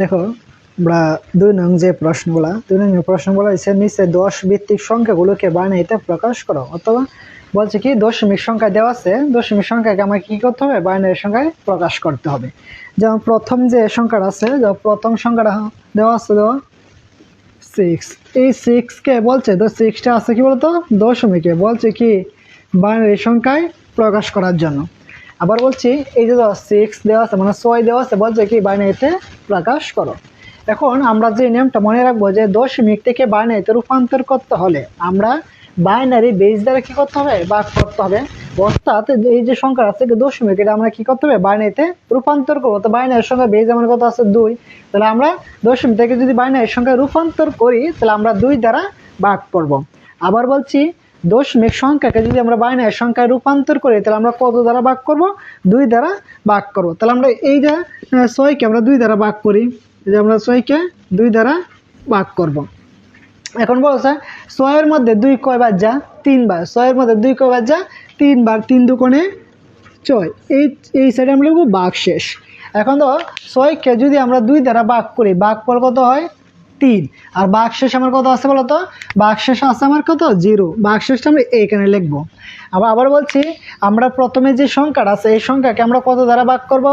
দেখো, আমরা দুই নং যে প্রশ্নগুলা, দুই নং প্রশ্নগুলো হচ্ছে নিচে দশ ভিত্তিক সংখ্যাগুলোকে বানাইতে প্রকাশ করো। অথবা বলছে কি, দশমিক সংখ্যা দেওয়া আছে, দশমিক সংখ্যাকে আমাকে কী করতে হবে? বাইনারি সংখ্যায় প্রকাশ করতে হবে। যেমন প্রথম যে সংখ্যাটা আছে, যেমন প্রথম সংখ্যাটা দেওয়া আছে দেওয়া সিক্স এই সিক্সকে বলছে, তো সিক্সটা আছে কি বলতো? দশমিকে। বলছে কি, বাইনারি সংখ্যায় প্রকাশ করার জন্য। আবার বলছি, এই যে দেওয়া সিক্স দেওয়া আছে মানে ছয় দেওয়া আছে, বলছে কি বাইনারিতে প্রকাশ করো। এখন আমরা যে নিয়মটা মনে রাখব যে দশমিক থেকে বাইনারিতে রূপান্তর করতে হলে আমরা বাইনারি বেস দ্বারা কী করতে হবে? ভাগ করতে হবে। অর্থাৎ এই যে সংখ্যা আছে দশমিক, এটা আমরা কী করতে হবে? বাইনারিতে রূপান্তর করব। তো বাইনারির সংখ্যা বেজ আমার কত আছে? দুই। তাহলে আমরা দশমিক থেকে যদি বাইনারির সংখ্যা রূপান্তর করি, তাহলে আমরা দুই দ্বারা ভাগ করব। আবার বলছি দশমিক সংখ্যাকে যদি আমরা বাইনারি সংখ্যায় রূপান্তর করি, তাহলে আমরা কত দ্বারা ভাগ করব? দুই দ্বারা ভাগ করব। তাহলে আমরা এই যে ছয়কে আমরা দুই দ্বারা ভাগ করি যে আমরা ছয়কে দুই দ্বারা ভাগ করব। এখন বলছে, ছয়ের মধ্যে দুই কয় কয়বার যা? তিনবার ছয়ের মধ্যে দুই কয়বার যা? তিনবার তিন দুকোণে ছয়। এই এই সাইডে আমরা লিখব বাঘ শেষ এখন তো ছয়কে যদি আমরা দুই দ্বারা বাঘ করি বাঘ কত হয়? তিন। আর বাঘ শেষ আমার কত আছে বলতো? বাঘ শেষ আছে আমার কত? জিরো। বাঘ শেষটা আমরা এইখানে লিখব। আবার আবার বলছি, আমরা প্রথমে যে সংখ্যাটা আছে, এই সংখ্যাকে আমরা কত দ্বারা ভাগ করব?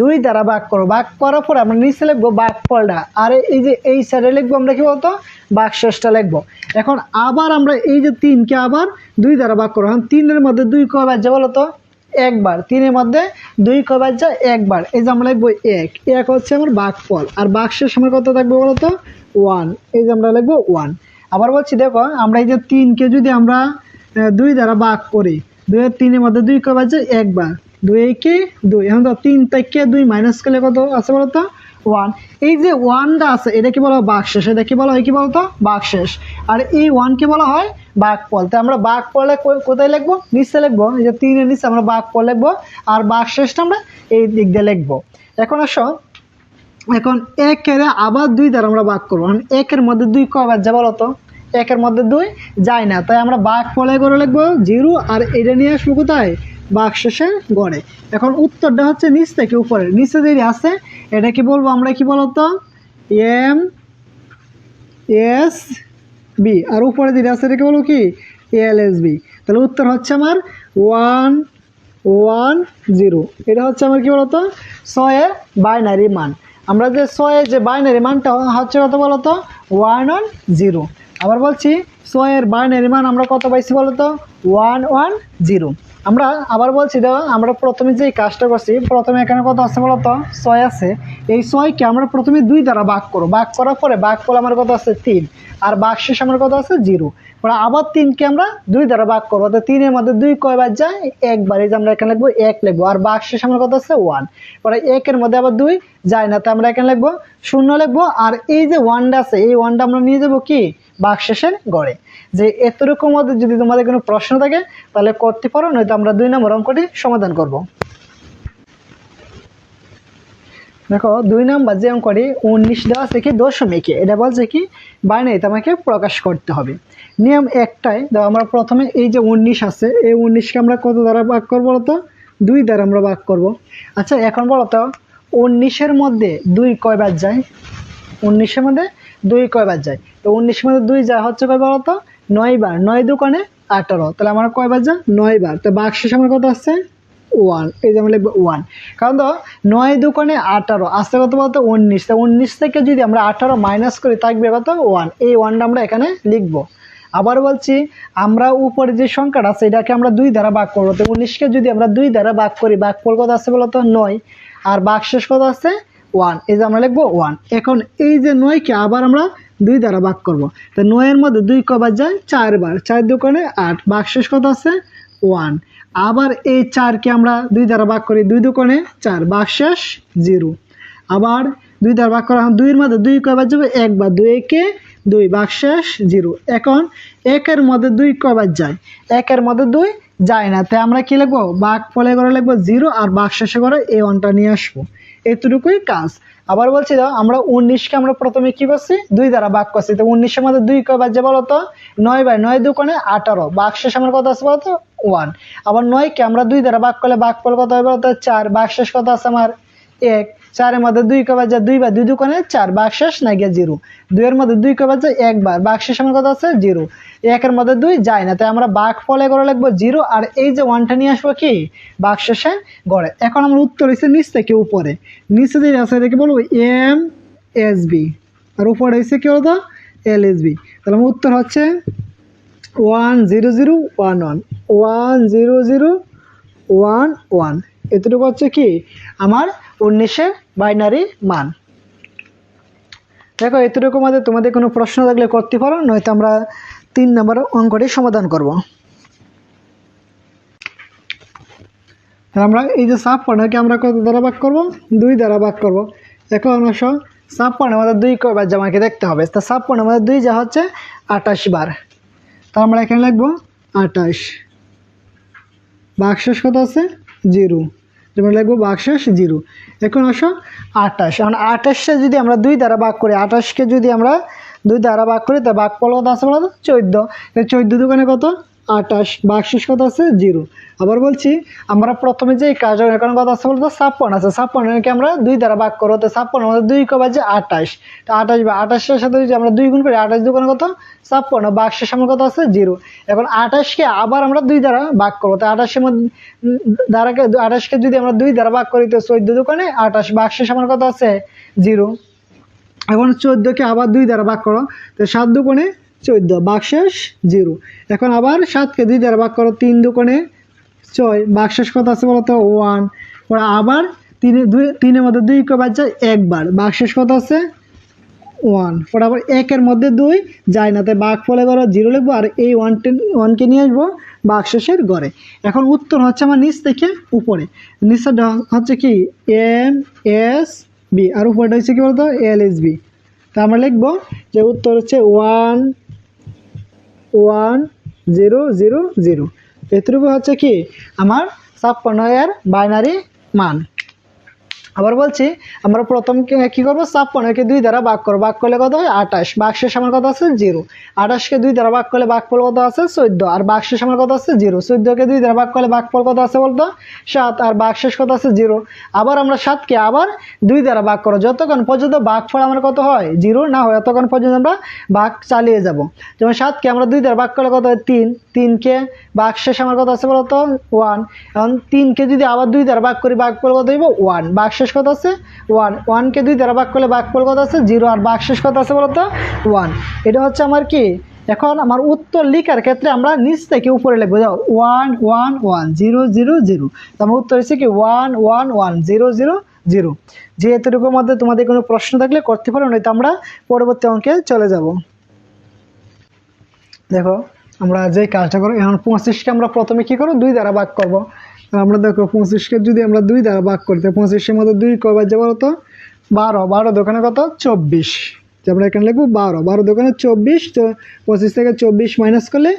দুই দ্বারা ভাগ করব। ভাগ করার পরে আমরা নিচে লিখব বাঘ ফলটা আর এই যে এই সাইডে লিখব আমরা কি বলতো? বাঘ শেষটা লিখব। এখন আবার আমরা এই যে তিনকে আবার দুই দ্বারা ভাগ করব। এখন তিনের মধ্যে দুই কয় বাজছে বলো তো একবার। তিনের মধ্যে দুই কয় যা একবার। এই যে আমরা লিখব এক। এক হচ্ছে আমার বাঘ ফল আর শেষ আমার কত থাকবে বলো তো ওয়ান এই যে আমরা লিখব ওয়ান আবার বলছি, দেখো, আমরা এই যে তিনকে যদি আমরা দুই দ্বারা ভাগ করি দুই আর তিনের মধ্যে দুই কয় বাজছে একবার দুই একে দুই। এখন তো তিন থেকে দুই? মাইনাস করলে কত আছে বলো তো ওয়ান এই যে ওয়ানটা আছে, এটা কি বলা হয় বাকশেষ এটা কি বলা, হয় কি বলতো? বাকশেষ আর এই ওয়ানকে বলা হয় বাঘ ফল তো আমরা বাঘ কো- কোথায় লিখব? নিচে লিখব। এই যে তিনের নিচে আমরা বাঘ ফল লিখব। আর বাকশেষটা আমরা এই দিক দিয়ে লিখব। এখন আসো এখন একের আবার দুই দ্বারা আমরা ভাগ করব। এখন একের মধ্যে দুই কবার যা বলো তো? একের মধ্যে দুই যায় না। তাই আমরা বাঘ ফলে করে লিখব জিরো, আর এটা নিয়ে আসব কোথায়? বাঘ শেষে গড়ে। এখন উত্তরটা হচ্ছে নিচ থেকে উপরে। নিচে যেটি আছে, এটা কি বলব আমরা কি বলতো? M, S, B. আর উপরে যেটা আছে এটা কি বলব কি? L, S, B. তাহলে উত্তর হচ্ছে আমার ওয়ান ওয়ান, জিরো। এটা হচ্ছে আমার কি বলতো? ছয়ের বাইনারি মান। আমরা যে ছয়ের যে বাইনারি মানটা হচ্ছে কত বলতো? ওয়ান ওয়ান জিরো আবার বলছি ছয়ের বাইনারি মান আমরা কত পাইছি বলতো? One one zero. আমরা আবার বলছি, দেখো, আমরা প্রথমে যে কাজটা করছি, প্রথমে এখানে কত আছে বলতো? ছয় আছে। এই ছয়কে আমরা প্রথমে দুই দ্বারা ভাগ করব। ভাগ করার পরে ভাগ করলে আমার কত আছে? তিন। আর ভাগ শেষ আমার কত আছে? জিরো। পরে আবার তিনকে আমরা দুই দ্বারা ভাগ করব। তো তিনের মধ্যে দুই কয়বার যায়? একবার। এই যে আমরা এখানে লিখব এক লিখব। আর ভাগ শেষ আমার কত আছে? ওয়ান। পরে একের মধ্যে আবার দুই যায় না। তো আমরা এখানে লিখব, শূন্য লিখব। আর এই যে ওয়ানটা আছে, এই ওয়ানটা আমরা নিয়ে যাব কি? বাঘ শেষের গড়ে। যে এতটুকুর মধ্যে যদি তোমাদের কোনো প্রশ্ন থাকে, তাহলে করতে পারো, নয়তো আমরা দুই নম্বর অঙ্কটি সমাধান করব। দেখো, দুই নম্বর যে অঙ্কটি উনিশ দেওয়া আছে কি দশমিকে, এটা বলছে কি বাইনারিতে তোমাকে প্রকাশ করতে হবে। নিয়ম একটাই দেখো আমরা প্রথমে এই যে উনিশ আছে, এই উনিশকে আমরা কত দ্বারা ভাগ করব বলতো? দুই দ্বারা আমরা ভাগ করব। আচ্ছা এখন বলো তো উনিশের মধ্যে দুই কয়বার যায়? উনিশের মধ্যে দুই কয়বার যায়। তো উনিশের মধ্যে দুই যা হচ্ছে কয় বলো তো নয় বার। নয় দোকানে আঠারো। তাহলে আমার কয়বার যা? নয় বার। তো বাক্স আমার কত আসছে? ওয়ান। এই যে আমরা লিখব ওয়ান। কারণ তো নয় দোকানে আঠারো। আসতে কত বলতো? উনিশ। তো উনিশ থেকে যদি আমরা আঠারো মাইনাস করি, থাকবে কত? ওয়ান। এই ওয়ানটা আমরা এখানে লিখব। আবার বলছি, আমরা উপরে যে সংখ্যাটা আছে, এটাকে আমরা দুই দ্বারা ভাগ করব। তো উনিশকে যদি আমরা দুই দ্বারা ভাগ করি ভাগ ফল কত আছে বলতো? নয়। আর ভাগ শেষ কত আছে ওয়ান এই যে আমরা লিখব ওয়ান এখন এই যে নয়কে আবার আমরা দুই দ্বারা ভাগ করব। তো নয়ের মধ্যে দুই কবার যায় চারবার চার দোকানে আট। ভাগ শেষ কত আছে? ওয়ান আবার এই চারকে আমরা দুই দ্বারা ভাগ করি, দুই দোকানে চার। ভাগ শেষ জিরো। আবার দুই দ্বারা ভাগ করা দুইয়ের মধ্যে দুই কবার যাবে একবার দুই একে দুই ভাগ শেষ, জিরো। এখন একের মধ্যে দুই কবার যায়। একের মধ্যে দুই যায় না। তাই আমরা কি লিখব? বাঘ ফলে করে লিখব জিরো আর বাঘ শেষে করে এই ওয়ানটা নিয়ে আসব। এতটুকুই কাজ। আবার বলছি দাও, আমরা উনিশকে আমরা প্রথমে কি করছি? দুই দ্বারা ভাগ করছি। তো উনিশের মধ্যে দুই কয়বার যে বলতো নয় বাই নয় দোকানে আঠারো। বাঘ শেষ আমার কত আছে বলতো ওয়ান। আবার নয়কে আমরা দুই দ্বারা ভাগ করলে ভাগ ফল কত হবে বলতো চার। বাঘ শেষ কত আছে আমার? এক। চারের মধ্যে দুই কবার যায় দুইবার দুই দোকানে চার বাকশেষ না গিয়ে জিরো। দুইয়ের মধ্যে দুই কবার যায় একবার বাকশেষ আমার কথা আছে, জিরো। একের মধ্যে দুই যায় না, তাই আমরা বাঘ ফলে করে লিখব জিরো, আর এই যে ওয়ানটা নিয়ে আসব কি? বাকশেষে গড়ে। এখন আমার উত্তর হচ্ছে নিচ থেকে উপরে। নিচে যে আছে, এটাকে বলব এম এস বি। আর উপরে হচ্ছে কি বলতো? L S B. তাহলে আমার উত্তর হচ্ছে one zero zero one one. One zero zero one one. এতটুকু হচ্ছে কি? আমার উনিশের বাইনারি মান। দেখো, এতটুকু মধ্যে তোমাদের কোনো প্রশ্ন থাকলে করতে পারো, নয়তো আমরা তিন নম্বর অঙ্কটি সমাধান করব। আমরা এই যে ছাপ্পান্নকে আমরা কত দ্বারা ভাগ করব? দুই দ্বারা ভাগ করব। এখন আসো ছাপ্পান্ন আমাদের দুই কয়বার জামাকে দেখতে হবে। তা ছাপ্পান্ন আমাদের দুই যা হচ্ছে আঠাশ বার। তা আমরা এখানে লিখব আঠাশ। বাক্সেস কত আছে? জিরো। যেমন লিখব বাক্সাস জিরো। এখন আসো আঠাশ। এখন আঠাশটা যদি আমরা দুই দ্বারা ভাগ করি, আঠাশকে যদি আমরা দুই দ্বারা ভাগ করি তা ভাগ ফল কত আছে বলো তো? চোদ্দ। চোদ্দ দোকানে কত? আঠাশ বাক্সেস কত আছে, জিরো। আবার বলছি, আমরা প্রথমে যে কাজ এখন আছে বলতো, ছাপ্পান্ন আছে। ছাপ্পান্নকে আমরা দুই দ্বারা ভাগ করব, তো ছাপ্পান্ন আমাদের দুই কবার যে আঠাশ। তো আঠাশ বা আঠাশের সাথে যদি আমরা দুই গুণ করি, আঠাশ দোকানে কত? ছাপ্পান্ন বাক্সের সামনে কত আছে? জিরো। এখন আঠাশকে আবার আমরা দুই দ্বারা ভাগ করব, তো আঠাশের মধ্যে দ্বারাকে আঠাশকে যদি আমরা দুই দ্বারা ভাগ করি, তো চোদ্দ দোকানে আঠাশ বাক্সের সামনে কত আছে? জিরো। এখন চোদ্দোকে আবার দুই দ্বারা ভাগ করো, তো সাত দুকোণে চোদ্দ, বাকশেষ জিরো। এখন আবার সাতকে দুই দ্বারা ভাগ করো তিন দুকোণে ছয়। বাকশেষ কত আছে বলতো? ওয়ান। পরে আবার তিনে দুই, তিনের মধ্যে দুই কবার যায় একবার। বাকশেষ কত আছে? ওয়ান। পরে আবার একের মধ্যে দুই যায় না। তাই বাঘ ফলে করো জিরো লিখব আর এই ওয়ান টেন ওয়ানকে নিয়ে আসব বাকশেষের ঘরে এখন উত্তর হচ্ছে আমার নিচ থেকে উপরে। নিচটা হচ্ছে কি? M, S, B. আর উপরটা হচ্ছে কি বলতো? L, S, B. তা আমরা লিখব যে উত্তর হচ্ছে one one zero zero zero এতটুকু হচ্ছে কি? আমার ছাপ্পান্ন এর বাইনারি মান। আবার বলছি, আমরা প্রথম কি- করব? ছাপ্পান্নকে দুই দ্বারা ভাগ করব। ভাগ করলে কত হয়? আঠাশ। বাক্সের আমার কত আছে? জিরো। আঠাশকে দুই দ্বারা ভাগ করলে ভাগফল কত আছে? চোদ্দ। আর বাক্সের আমার কত আছে? জিরো। চোদ্দকে দুই দ্বারা ভাগ করলে ভাগফল কত আছে বলতো? সাত। আর বাক্সের কত আছে? জিরো। আবার আমরা সাতকে আবার দুই দ্বারা ভাগ করো যতক্ষণ পর্যন্ত ভাগফল আমার কত হয়? জিরো না হয়, ততক্ষণ পর্যন্ত আমরা ভাগ চালিয়ে যাব। যেমন সাতকে আমরা দুই দ্বারা ভাগ করলে কত হয়? তিন। তিনকে বাক্সের আমার কত আছে বলতো? ওয়ান। এখন তিনকে যদি আবার দুই দ্বারা ভাগ করি, ভাগফল কত হইব? ওয়ান। বাক্সের কত আছে? ওয়ান ওয়ানকে দুই দ্বারা ভাগ করলে ভাগফল কত আছে? জিরো আর বাক্সের কত আছে বলতো? ওয়ান এটা হচ্ছে আমার কি? এখন আমার উত্তর লিখার ক্ষেত্রে আমরা নিচ থেকে উপরে লিখব। যাও। One one one zero zero zero তো আমার উত্তর হচ্ছে কি? One one one zero zero zero যে এতটুকুর মধ্যে তোমাদের কোনো প্রশ্ন থাকলে করতে পারো, নয়তো আমরা পরবর্তী অঙ্কে চলে যাব। দেখো, আমরা যে কাজটা করো, এখন পঁচিশকে আমরা প্রথমে কি করব দুই দ্বারা ভাগ করব। আমরা দেখো পঁচিশকে যদি আমরা দুই দ্বারা ভাগ করি পঁচিশের মধ্যে দুই কবার যাব তো বারো। বারো দোকানে কত? চব্বিশ। যে আমরা এখানে লিখব বারো। বারো দোকানে চব্বিশ, তো পঁচিশ থেকে চব্বিশ মাইনাস করলে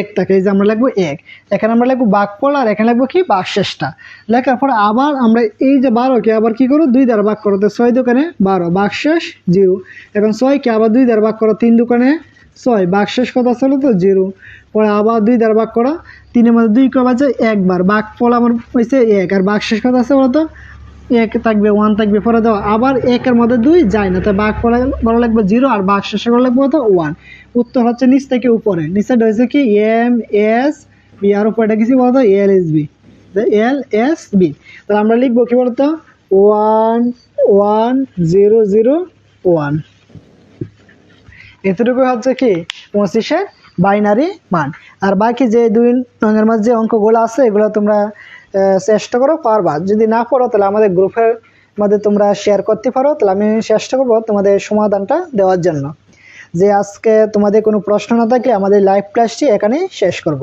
এক থাকে। এই যে আমরা লিখব এক। এখানে আমরা লিখব বাঘফল আর এখানে লিখব কি? বাঘশেষটা লেখার পরে আবার আমরা এই যে বারোকে আবার কি করো দুই দ্বারা ভাগ করো তো ছয় দোকানে বারো। বাঘশেষ জিরো। এখন ছয়কে আবার দুই দ্বারা ভাগ করো তিন দোকানে ছয় বাঘশেষ কত ছিল তো জিরো। পরে আবার দুই দ্বারা ভাগ করো, তিনের মধ্যে দুই কবার যে একবার। বাঘফল আমার হয়েছে এক, আর বাঘশেষ কত আছে বলতো, এক থাকবে, ওয়ান থাকবে, পরে দাও। আবার একের মধ্যে দুই যায় না তাই বাঘ পরে বলা লাগবে জিরো, আর বাঘ শেষে বলা লাগবে কত ওয়ান। উত্তর হচ্ছে নিচ থেকে উপরে। নিচেটা হয়েছে কি? এম, এস, বি, আর উপরটা কিছু বলতো? L, S, B. L, S, B. তাহলে আমরা লিখব কি বলতো? One one, zero zero, one. এতটুকু হচ্ছে কি? পঁচিশের বাইনারি মান। আর বাকি যে দুই রঙের মাঝে যে অঙ্কগুলো আছে, এগুলো তোমরা চেষ্টা করো, পারবা। যদি না পড়ো তাহলে আমাদের গ্রুপের মধ্যে তোমরা শেয়ার করতে পারো। তাহলে আমি চেষ্টা করব তোমাদের সমাধানটা দেওয়ার জন্য। যে আজকে তোমাদের কোনো প্রশ্ন না থাকলে আমাদের লাইভ ক্লাসটি এখানেই শেষ করব।